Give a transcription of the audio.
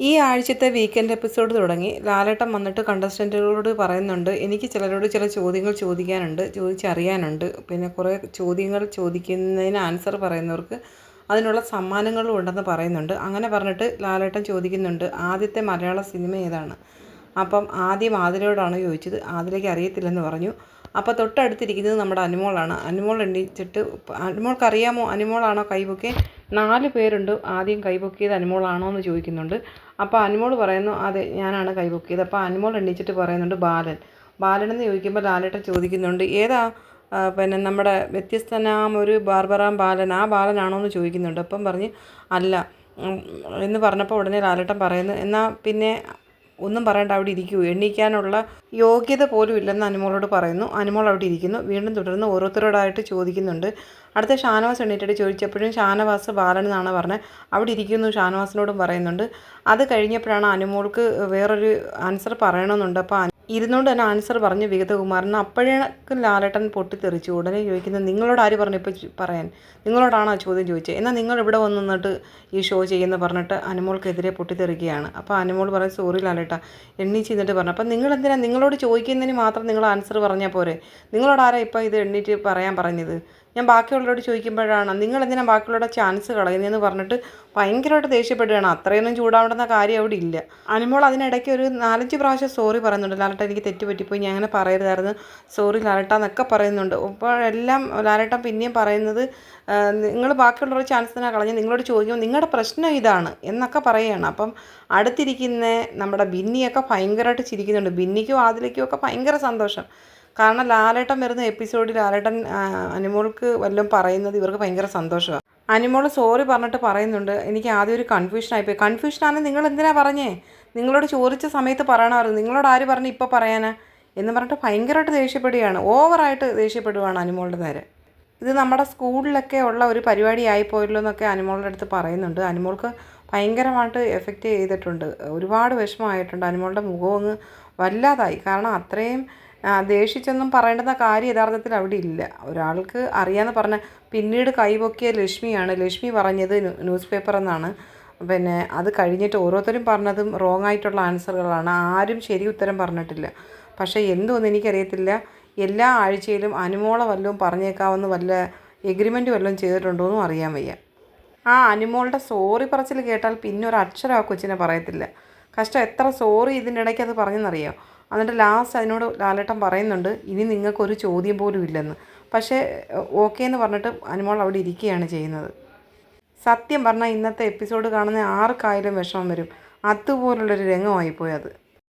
ഈ ആഴ്ചത്തെ weekend episode തുടങ്ങി. ലാലേട്ടൻ വന്നിട്ട് കണ്ടസ്റ്റന്റുകളോട് പറയുന്നുണ്ട്. എനിക്ക് ചിലരോട് ചില ചോദ്യങ്ങൾ ചോദിക്കാനുണ്ട് ചോദിച്ചറിയാനുണ്ട്. പിന്നെ കുറേ ചോദ്യങ്ങൾ ചോദിക്കുന്നതിന് ആൻസർ പറയുന്നവർക്ക് അതിനുള്ള സമ്മാനങ്ങളും ഉണ്ടെന്ന് പറയുന്നുണ്ട്. അങ്ങനെ പറഞ്ഞിട്ട് ലാലേട്ടൻ ചോദിക്കുന്നുണ്ട് ആദ്യത്തെ മലയാള സിനിമ ഏതാണ്? അപ്പം ആദ്യം ആതിരയോടാണ് ചോദിച്ചത്. ആതിരയ്ക്ക് അറിയത്തില്ലെന്ന് പറഞ്ഞു. അപ്പോൾ തൊട്ടടുത്തിരിക്കുന്നത് നമ്മുടെ അനുമോളാണ്. അനുമോൾ എണ്ണിച്ചിട്ട് അനുമോൾക്ക് അറിയാമോ? അനുമോളാണോ കൈപൊക്കെ നാല് പേരുണ്ട്. ആദ്യം കൈപൊക്കിയത് അനുമോളാണോ എന്ന് ചോദിക്കുന്നുണ്ട്. അപ്പോൾ അനുമോൾ പറയുന്നു അതെ ഞാനാണ് കൈ ബുക്ക് ചെയ്തത് അപ്പോൾ അനുമോൾ എണ്ണീച്ചിട്ട് പറയുന്നുണ്ട് ബാലൻ. ബാലൻ എന്ന് ചോദിക്കുമ്പോൾ ലാലേട്ടൻ ചോദിക്കുന്നുണ്ട് ഏതാ പിന്നെ നമ്മുടെ വ്യത്യസ്തനാം ഒരു ബാർബറാം ബാലൻ ആ ബാലനാണോ എന്ന് ചോദിക്കുന്നുണ്ട്. അപ്പം പറഞ്ഞ് അല്ല. എന്ന് പറഞ്ഞപ്പോൾ ഉടനെ ലാലേട്ടൻ പറയുന്നു എന്നാൽ പിന്നെ ഒന്നും പറയണ്ട അവിടെ ഇരിക്കൂ. എണ്ണിക്കാനുള്ള യോഗ്യത പോലും ഇല്ലെന്ന് അനുമോളോട് പറയുന്നു. അനുമോൾ അവിടെ ഇരിക്കുന്നു. വീണ്ടും തുടർന്ന് ഓരോരുത്തരോടായിട്ട് ചോദിക്കുന്നുണ്ട്. അടുത്ത ഷാനവാസ് എണ്ണീറ്റിട്ട് ചോദിച്ചപ്പോഴും ഷാനവാസ് ബാലൻ എന്നാണ് പറഞ്ഞത്. അവിടെ ഇരിക്കുന്നു ഷാനവാസിനോടും പറയുന്നുണ്ട്. അത് കഴിഞ്ഞപ്പോഴാണ് അനുമോൾക്ക് വേറൊരു ആൻസർ പറയണമെന്നുണ്ട്. അപ്പോൾ ഇരുന്നുകൊണ്ട് തന്നെ ആൻസർ പറഞ്ഞു വിഗതകുമാരൻ. അപ്പോഴേക്കും ലാലേട്ടൻ പൊട്ടിത്തെറിച്ചു. ഉടനെ ചോദിക്കുന്നത് നിങ്ങളോട് ആര് പറഞ്ഞു ഇപ്പോൾ പറയാൻ? നിങ്ങളോടാണ് ചോദ്യം ചോദിച്ചത്? എന്നാൽ നിങ്ങൾ ഇവിടെ വന്ന് നിന്നിട്ട് ഈ ഷോ ചെയ്യുന്ന പറഞ്ഞിട്ട് അനുമോൾക്കെതിരെ പൊട്ടിത്തെറിക്കുകയാണ്. അപ്പോൾ അനുമോൾ പറയും സോറി ലാലേട്ട എണ്ണീച്ച് ചെയ്തിട്ട് പറഞ്ഞു. അപ്പോൾ നിങ്ങൾ എന്തിനാണ് നിങ്ങളോട് ചോദിക്കുന്നതിന് മാത്രം നിങ്ങൾ ആൻസർ പറഞ്ഞാൽ പോരെ? നിങ്ങളോട് ആരാ ഇപ്പോൾ ഇത് എണ്ണീറ്റ് പറയാൻ പറഞ്ഞത്? ഞാൻ ബാക്കിയുള്ളവരോട് ചോദിക്കുമ്പോഴാണ് നിങ്ങൾ എന്തിനാണ് ബാക്കിയുള്ളവരുടെ ചാൻസ് കളയുന്നതെന്ന് പറഞ്ഞിട്ട് ഭയങ്കരമായിട്ട് ദേഷ്യപ്പെടുകയാണ്. അത്രയൊന്നും ചൂടാവേണ്ടുന്ന കാര്യം അവിടെ ഇല്ല. അനുമോൾ അതിനിടയ്ക്ക് ഒരു നാലഞ്ച് പ്രാവശ്യം സോറി പറയുന്നുണ്ട്. ലാലട്ട എനിക്ക് തെറ്റുപറ്റിപ്പോയി. ഞാൻ അങ്ങനെ പറയരുതായിരുന്നു. സോറി ലാലട്ട എന്നൊക്കെ പറയുന്നുണ്ട്. അപ്പോൾ എല്ലാം ലാലട്ട പിന്നെയും പറയുന്നത് നിങ്ങൾ ബാക്കിയുള്ളവരുടെ ചാൻസ് തന്നെ കളഞ്ഞ് നിങ്ങളോട് ചോദിക്കുമ്പോൾ നിങ്ങളുടെ പ്രശ്നം ഇതാണ് എന്നൊക്കെ പറയുകയാണ്. അപ്പം അടുത്തിരിക്കുന്ന നമ്മുടെ ബിന്നിയൊക്കെ ഭയങ്കരമായിട്ട് ചിരിക്കുന്നുണ്ട്. ബിന്നിക്കും ആദിലേക്കും ഒക്കെ ഭയങ്കര സന്തോഷം. കാരണം ലാലേട്ടൻ വരുന്ന എപ്പിസോഡിൽ ലാലേട്ടൻ അനുമോൾക്ക് വല്ലതും പറയുന്നത് ഇവർക്ക് ഭയങ്കര സന്തോഷമാണ് അനുമോൾ സോറി പറഞ്ഞിട്ട് പറയുന്നുണ്ട്. എനിക്ക് ആദ്യം ഒരു കൺഫ്യൂഷൻ ആയിപ്പോയി. കൺഫ്യൂഷനാണെങ്കിൽ നിങ്ങൾ എന്തിനാ പറഞ്ഞേ? നിങ്ങളോട് ചോദിച്ച സമയത്ത് പറയണമായിരുന്നു. നിങ്ങളോട് ആര് പറഞ്ഞു ഇപ്പോൾ പറയാനാ? എന്ന് പറഞ്ഞിട്ട് ഭയങ്കരമായിട്ട് ദേഷ്യപ്പെടുകയാണ്. ഓവറായിട്ട് ദേഷ്യപ്പെടുകയാണ് അനുമോളുടെ നേരെ. ഇത് നമ്മുടെ സ്കൂളിലൊക്കെ ഉള്ള ഒരു പരിപാടി ആയിപ്പോയല്ലോ എന്നൊക്കെ അനുമോളുടെ അടുത്ത് പറയുന്നുണ്ട്. അനുമോൾക്ക് ഭയങ്കരമായിട്ട് എഫക്റ്റ് ചെയ്തിട്ടുണ്ട്. ഒരുപാട് വിഷമമായിട്ടുണ്ട്. അനുമോളുടെ മുഖം അങ്ങ് വല്ലാതായി. കാരണം അത്രയും ദേഷിച്ചൊന്നും പറയേണ്ടുന്ന കാര്യം യഥാർത്ഥത്തിൽ അവിടെ ഇല്ല. ഒരാൾക്ക് അറിയാമെന്ന് പറഞ്ഞ പിന്നീട് കൈപൊക്കിയ ലക്ഷ്മിയാണ്. ലക്ഷ്മി പറഞ്ഞത് ന്യൂസ് പേപ്പർ എന്നാണ്. പിന്നെ അത് കഴിഞ്ഞിട്ട് ഓരോരുത്തരും പറഞ്ഞതും റോങ് ആയിട്ടുള്ള ആൻസറുകളാണ്. ആരും ശരി ഉത്തരം പറഞ്ഞിട്ടില്ല. പക്ഷേ എന്തോന്ന് എനിക്കറിയത്തില്ല. എല്ലാ ആഴ്ചയിലും അനുമോള വല്ലതും പറഞ്ഞേക്കാവുന്ന വല്ല എഗ്രിമെന്റ് വല്ലതും ചെയ്തിട്ടുണ്ടോ എന്നും അറിയാൻ വയ്യ. ആ അനുമോളുടെ സോറി പറച്ചിൽ കേട്ടാൽ പിന്നെ ഒരു അക്ഷരം ആ കൊച്ചിനെ പറയത്തില്ല. കഷ്ടം എത്ര സോറി ഇതിന്റെ ഇടയ്ക്ക് അത് പറഞ്ഞെന്നറിയോ? എന്നിട്ട് ലാസ്റ്റ് അതിനോട് ലാലേട്ടൻ പറയുന്നുണ്ട് ഇനി നിങ്ങൾക്കൊരു ചോദ്യം പോലും ഇല്ലെന്ന്. പക്ഷേ ഓക്കെ എന്ന് പറഞ്ഞിട്ട് അനുമോൾ അവിടെ ഇരിക്കുകയാണ് ചെയ്യുന്നത്. സത്യം പറഞ്ഞാൽ ഇന്നത്തെ എപ്പിസോഡ് കാണുന്ന ആർക്കായാലും വിഷമം വരും. അതുപോലുള്ളൊരു രംഗമായിപ്പോയി അത്.